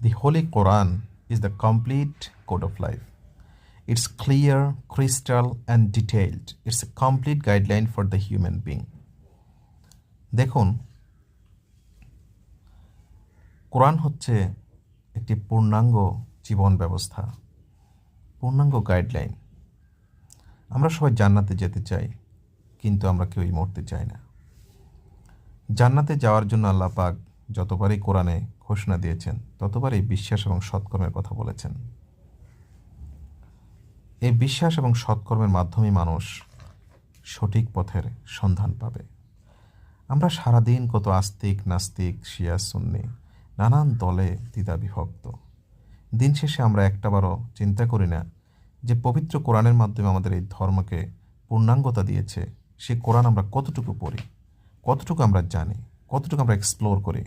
The Holy Quran is the complete code of life. It's clear, crystal, and detailed. It's a complete guideline for the human being. দেখুন কোরআন হচ্ছে একটি পূর্ণাঙ্গ জীবন ব্যবস্থা পূর্ণাঙ্গ guideline আমরা সবাই জান্নাতে যেতে চাই কিন্তু আমরা কেউই মরতে চাই না জান্নাতে যাওয়ার জন্য আল্লাহ পাক যতবারই কোরআনে ঘোষণা দিয়েছেন, ততবারই বিশ্বাস এবং সৎকর্মের কথা বলেছেন। এই বিশ্বাস এবং সৎকর্মের মাধ্যমে মানুষ সঠিক পথের সন্ধান পাবে। আমরা সারাদিন কত আস্তিক, নাস্তিক, শিয়া, সুন্নি, নানান দলে দ্বিধা বিভক্ত দিন শেষে আমরা একটাবারও চিন্তা করি না যে পবিত্র কোরআনের মাধ্যমে আমাদের এই ধর্মকে পূর্ণাঙ্গতা দিয়েছে, সে কোরআন আমরা কতটুকু পড়ি, কতটুকু আমরা জানি, কতটুকু আমরা এক্সপ্লোর করি।